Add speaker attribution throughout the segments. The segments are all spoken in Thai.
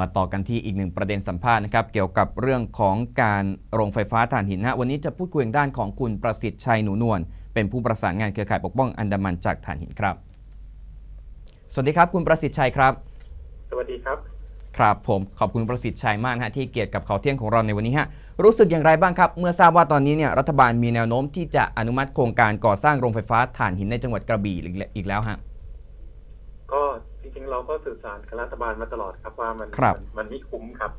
Speaker 1: มาต่อกันที่อีกหนึ่งประเด็นสัมภาษณ์นะครับเกี่ยวกับเรื่องของการโรงไฟฟ้าถ่านหินนะวันนี้จะพูดคุยทางด้านของคุณประสิทธิ์ชัยหนูนวลเป็นผู้ประสานงานเครือข่ายปกป้องอันดามันจากถ่านหินครับ สวัสดีครับ คุณประสิทธิ์ชัยครับ
Speaker 2: สวัสดีครับ
Speaker 1: ครับผมขอบคุณประสิทธิ์ชัยมากนะฮะที่เกียรติกับข่าวเที่ยงของเราในวันนี้ฮะรู้สึกอย่างไรบ้างครับ เมื่อทราบว่าตอนนี้เนี่ยรัฐบาลมีแนวโน้มที่จะอนุมัติโครงการก่อสร้างโรงไฟฟ้าถ่านหินในจังหวัดกระบี่อีกแล้วฮะ
Speaker 2: ก็จริงๆ เราก็สื่อสารกับรัฐบาลมาตลอดครับว่ามัน
Speaker 1: ครับ
Speaker 2: มันมันไม่คุ้มครับ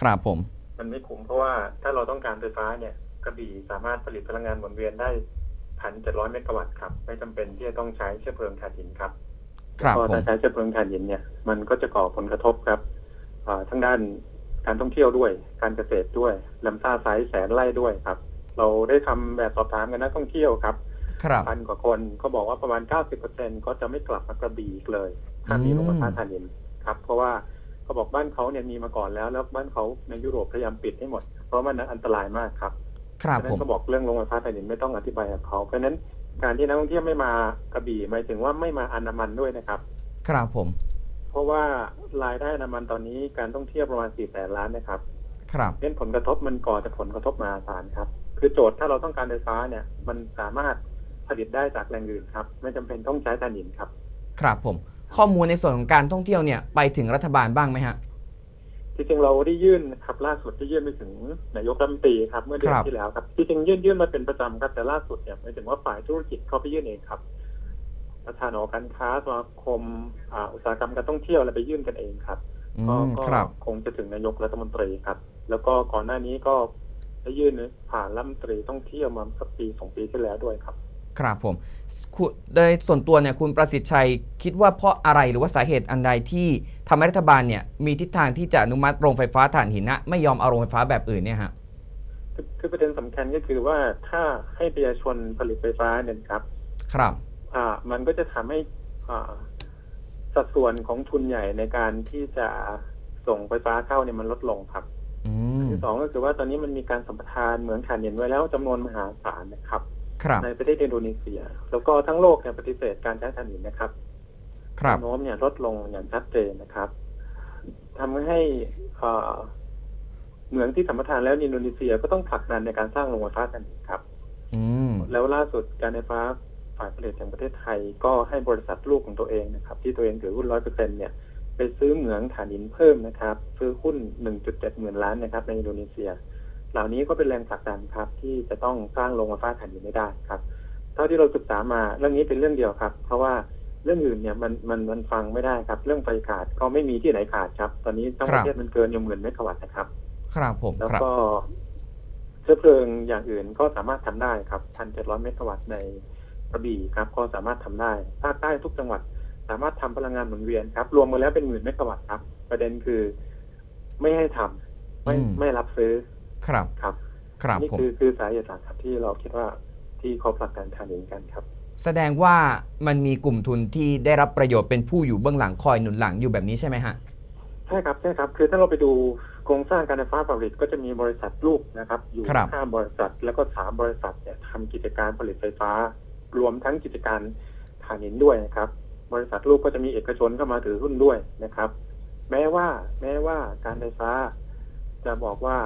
Speaker 1: ครับผม
Speaker 2: มันไม่คุ้มเพราะว่าถ้าเราต้องการไฟฟ้าเนี่ยกระบี่สามารถผลิตพลังงานหมุนเวียนได้พันเจ็ดร้อยเมกะวัตต์ครับ ไม่จำเป็นที่จะต้องใช้เชื้อเพลิงถ่านหินครับ
Speaker 1: ครับ
Speaker 2: เพราะ
Speaker 1: ผม
Speaker 2: ถ้าใช้เชื้อเพลิงถ่านหินเนี่ยมันก็จะก่อผลกระทบครับอ่าทั้งด้านการท่องเที่ยวด้วย การเกษตรด้วยลำซ่าไซส์แสนไร่ด้วยครับ เราได้ทำแบบสอบถามกันนักท่องเที่ยวครับ
Speaker 1: ครับ
Speaker 2: พันกว่าคนเขาบอกว่าประมาณ 90%ก็จะไม่กลับมากระบี่อีกเลย ถ้ามี
Speaker 1: อืม
Speaker 2: โรงไฟฟ้าถ่านหินครับ เพราะว่าเขาบอกบ้านเขาเนี่ยมีมาก่อนแล้ว แล้วบ้านเขาในยุโรปพยายามปิดให้หมด เพราะมันนั้นอันตรายมากครับ
Speaker 1: ครับ
Speaker 2: ฉะนั้
Speaker 1: ผม
Speaker 2: นเขาบอกเรื่องโรงไฟฟ้าถ่านหินไม่ต้องอธิบายกับเขา เพราะฉะนั้นการที่นักท่องเที่ยวไม่มากระบี่หมายถึงว่าไม่มาอันดามันด้วยนะครับ
Speaker 1: ครับผม
Speaker 2: เพราะว่ารายได้อันดามันตอนนี้การท่องเที่ยวประมาณ4แสนล้านนะครับ
Speaker 1: ครับ
Speaker 2: เน้นผลกระทบมันก่อแต่ผลกระทบมหาศาลครับ คือโจทย์ถ้าเราต้องการไฟฟ้าเนี่ย มันสามารถ ผลิตได้จากแหล่งอื่นครับ ไม่จำเป็นต้องใช้ถ่านหินครับ
Speaker 1: ครับผม ข้อมูลในส่วนของการท่องเที่ยวเนี่ยไปถึงรัฐบาลบ้างไหมฮะ
Speaker 2: จริงๆเราได้ยื่นนะครับล่าสุดได้ยื่นไปถึงนายกรัฐมนตรีครับเมื่อเดือ
Speaker 1: คนรับ
Speaker 2: ที่แล้วครับจริงๆยื่นยื่นมาเป็นประจำครับแต่ล่าสุดเนี่ยหมายถึงว่าฝ่ายธุรกิจเขาไปยื่นเองครับประธานหอการค้าสมาคมอ่าอุตสาหกรรมการท่องเที่ยวอะไรไปยื่นกันเองครับ
Speaker 1: อื
Speaker 2: ก็
Speaker 1: ม
Speaker 2: ก็
Speaker 1: ครับ
Speaker 2: คงจะถึงนายกรัฐมนตรีครับ แล้วก็ก่อนหน้านี้ก็ได้ยื่นผ่านรัฐมนตรีท่องเที่ยวมาสักปีสองปีที่แล้วด้วยครับ
Speaker 1: ครับผมคุณโดยส่วนตัวเนี่ยคุณประสิทธิ์ชัยคิดว่าเพราะอะไรหรือว่าสาเหตุอันใดที่ทำให้รัฐบาลเนี่ยมีทิศทางที่จะอนุมัติโรงไฟฟ้าถ่านหินนะไม่ยอมเอาโรงไฟฟ้าแบบอื่นเนี่ยฮะ
Speaker 2: คือคือประเด็นสำคัญก็คือว่าถ้าให้ประชาชนผลิตไฟฟ้าเนี่ยครับ
Speaker 1: ครับ
Speaker 2: อ่า มันก็จะทำให้อ่าสัดส่วนของทุนใหญ่ในการที่จะส่งไฟฟ้าเข้าเนี่ยมันลดลงครับ
Speaker 1: อืม
Speaker 2: ที่สองก็คือว่าตอนนี้มันมีการสัมปทานเหมืองถ่านหินไว้แล้วจำนวนมหาศาลนะครับ
Speaker 1: ครับ
Speaker 2: ในประเทศอินโดนีเซีย แล้วก็ทั้งโลกเนี่ยปฏิเสธการใช้ถ่านหินนะครับ
Speaker 1: ครับ
Speaker 2: แนวโน้มเนี่ยลดลงอย่างชัดเจนนะครับทำให้เอ่อเหมืองที่สัมปทานแล้วในอินโดนีเซียก็ต้องผลักดันในการสร้างโรงไฟฟ้าถ่านหินครับ
Speaker 1: อืม
Speaker 2: แล้วล่าสุดการไฟฟ้าฝ่ายผลิตแห่งประเทศไทย ก็ให้บริษัทลูกของตัวเองนะครับ ที่ตัวเองถือหุ้นร้อยเปอร์เซ็นเนี่ย ไปซื้อเหมืองถ่านหินเพิ่มนะครับ ซื้อหุ้น1.7หมื่นล้านนะครับ ในอินโดนีเซีย เหล่านี้ก็เป็นแรงผลักดันครับ ที่จะต้องสร้างโรงไฟฟ้าถ่านหินไม่ได้ครับเท่าที่เราศึกษามาเรื่องนี้เป็นเรื่องเดียวครับ เพราะว่าเรื่องอื่นเนี่ยมันมันมันฟังไม่ได้ครับ เรื่องไฟขาดก็ไม่มีที่ไหนขาดครับ ตอนนี้ทั้งประเทศมันเกินอยู่หมื่นเมกะวัตต์นะครับ
Speaker 1: ครับผม
Speaker 2: แล้ว
Speaker 1: ครับ
Speaker 2: ก็เชื้อเพลิงอย่างอื่นก็สามารถทำได้ครับพันเจ็ดร้อยเมกะวัตต์ในกระบี่ครับ ก็สามารถทำได้ภาคใต้ทุกจังหวัด สามารถทำพลังงานหมุนเวียนครับ รวมกันแล้วเป็นหมื่นเมกะวัตต์ครับ ประเด็นคือ ไม่ให้ทำไม่
Speaker 1: อืม
Speaker 2: ไม่รับซื้อ
Speaker 1: ครับ
Speaker 2: ครับ
Speaker 1: ครับ
Speaker 2: นี่
Speaker 1: ผม
Speaker 2: คือคือสาเหตุหลักครับที่เราคิดว่าที่เขาผลักดันทานหินกันครับ
Speaker 1: แสดงว่ามันมีกลุ่มทุนที่ได้รับประโยชน์เป็นผู้อยู่เบื้องหลังคอยหนุนหลังอยู่แบบนี้ใช่ไหมฮะ
Speaker 2: ใช่ครับใช่ครับ คือถ้าเราไปดูโครงสร้างการไฟฟ้าผลิตก็จะมีบริษัทลูกนะครับ อยู่
Speaker 1: ครับ
Speaker 2: ห้าบริษัทแล้วก็สามบริษัทเนี่ยทำกิจการผลิตไฟฟ้า รวมทั้งกิจการถ่านหินด้วยนะครับ บริษัทลูกก็จะมีเอกชนเข้ามาถือหุ้นด้วยนะครับ แม้ว่าแม้ว่าการไฟฟ้า จะบอกว่า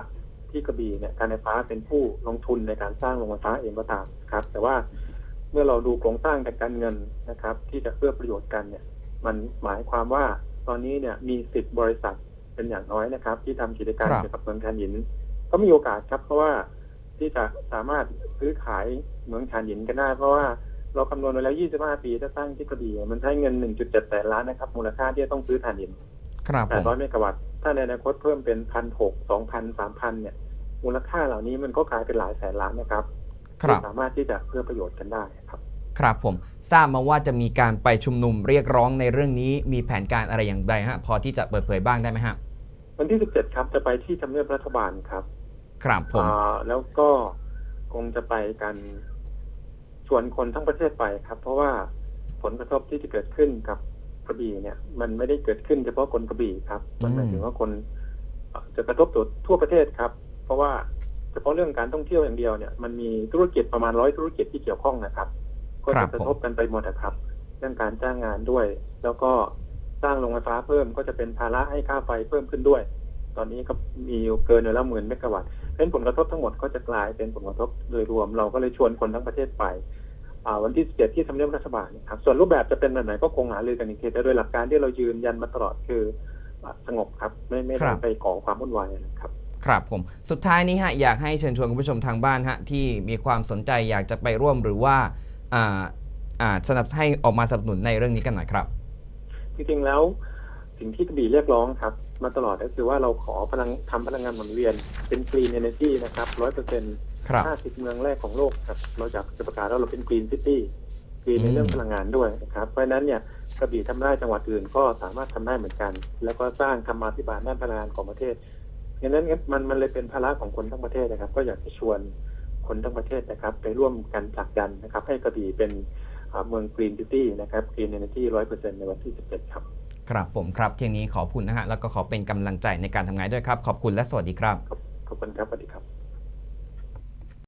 Speaker 2: ที่กระบี่เนี่ยการไฟฟ้าเป็นผู้ลงทุนในการสร้างโรงไฟฟ้าเองก็ตามครับ แต่ว่าเมื่อเราดูโครงสร้างทางการเงินนะครับ ที่จะเพื่อประโยชน์กันเนี่ย มันหมายความว่าตอนนี้เนี่ยมีสิบบริษัทเป็นอย่างน้อยนะครับ ที่ทำกิจการ
Speaker 1: ครับ
Speaker 2: เกี่ยวกับเมืองถ่านหิน ก็มีโอกาสครับ เพราะว่าที่จะสามารถซื้อขายเหมืองถ่านหินกันได้เพราะว่าเราคำนวณไว้แล้ว 25 ปี ถ้าสร้างที่กระบี่มันใช้เงิน 1.7แสนล้านนะครับ มูลค่าที่จะต้องซื้อถ่านหิน
Speaker 1: ครับผม
Speaker 2: 800เมกะวัตต์ ถ้าในอนาคตเพิ่มเป็น 1,600 2,000 3,000 เนี่ย มูลค่าเหล่านี้มันก็กลายเป็นหลายแสนล้านนะครับ
Speaker 1: ครับ
Speaker 2: ที่สามารถที่จะเพื่อประโยชน์กันได้ครับ
Speaker 1: ครับผมทราบมาว่าจะมีการไปชุมนุมเรียกร้องในเรื่องนี้มีแผนการอะไรอย่างไรฮะพอที่จะเปิดเผยบ้างได้ไหมฮะ
Speaker 2: วันที่ 17 ครับจะไปที่ทำเนียบรัฐบาลครับ
Speaker 1: ครับผม
Speaker 2: อ่าแล้วก็คงจะไปกันชวนคนทั้งประเทศไปครับ เพราะว่าผลกระทบที่จะเกิดขึ้นกับกระบี่เนี่ย มันไม่ได้เกิดขึ้นเฉพาะคนกระบี่ครับ มันหมายถึงว่าคนเอ่อจะกระทบตัวทั่วประเทศครับ เพราะว่าเฉพาะเรื่องการท่องเที่ยวอย่างเดียวเนี่ยมันมีธุรกิจประมาณร้อยธุรกิจที่เกี่ยวข้องนะครับ ก็
Speaker 1: ครั
Speaker 2: จะ
Speaker 1: บ
Speaker 2: กระทบกันไปหมดนะครับ เรื่องการจ้างงานด้วย แล้วก็สร้างโรงไฟฟ้าเพิ่มก็จะเป็นภาระให้ค่าไฟเพิ่มขึ้นด้วย ตอนนี้ก็มีอยู่เกินอยู่แล้วหมื่นเมกะวัตต์เพราะฉะนั้นผลกระทบทั้งหมดก็จะกลายเป็นผลกระทบโดยรวม เราก็เลยชวนคนทั้งประเทศไปอ่าวันที่ 17 ที่ทำเนียบรัฐบาลนะครับ ส่วนรูปแบบจะเป็นแบบไหนก็คงหารือกันอีกทีแต่โดยหลักการที่เรายืนยันมาตลอดคืออ่าสงบครับ ไม่ไม่
Speaker 1: ครั
Speaker 2: ได้
Speaker 1: บ
Speaker 2: ไปก่อความวุ่นวายนะครับ
Speaker 1: ครับผม สุดท้ายนี้ฮะอยากให้เชิญชวนคุณผู้ชมทางบ้านฮะที่มีความสนใจอยากจะไปร่วมหรือว่าอ่าอ่าสนับให้ออกมาสนับสนุนในเรื่องนี้กันหน่อยครับ
Speaker 2: จริงๆแล้วสิ่งที่กระบี่เรียกร้องครับ มาตลอดก็คือว่าเราขอพลังทำพลังงานหมุนเวียนเป็น Green Energy นะครับร้อยเปอร์เซ็นต์
Speaker 1: ครับ
Speaker 2: 50เมืองแรกของโลกครับ เราจะจะประกาศว่าเราเป็น Green City กรีน
Speaker 1: อื
Speaker 2: ใน
Speaker 1: ม
Speaker 2: เรื่องพลังงานด้วยนะครับ เพราะฉะนั้นเนี่ยกระบี่ทำได้จังหวัดอื่นก็สามารถทำได้เหมือนกัน แล้วก็สร้างธรรมาภิบาลด้านพลังงานของประเทศ ดังนั้นมันมันเลยเป็นภาระของคนทั้งประเทศนะครับ ก็อยากจะชวนคนทั้งประเทศนะครับ ไปร่วมกันผลักดันนะครับ ให้กระบี่เป็นอ่าเมือง Green City นะครับ Green Energy 100%ในวันที่17ครับ
Speaker 1: ครับผมครับเที่ยงนี้ขอบคุณนะฮะแล้วก็ขอเป็นกำลังใจในการทำงานด้วยครับ ขอบคุณและสวัสดีครับ
Speaker 2: ขอบคุณครับสวัสดีครับ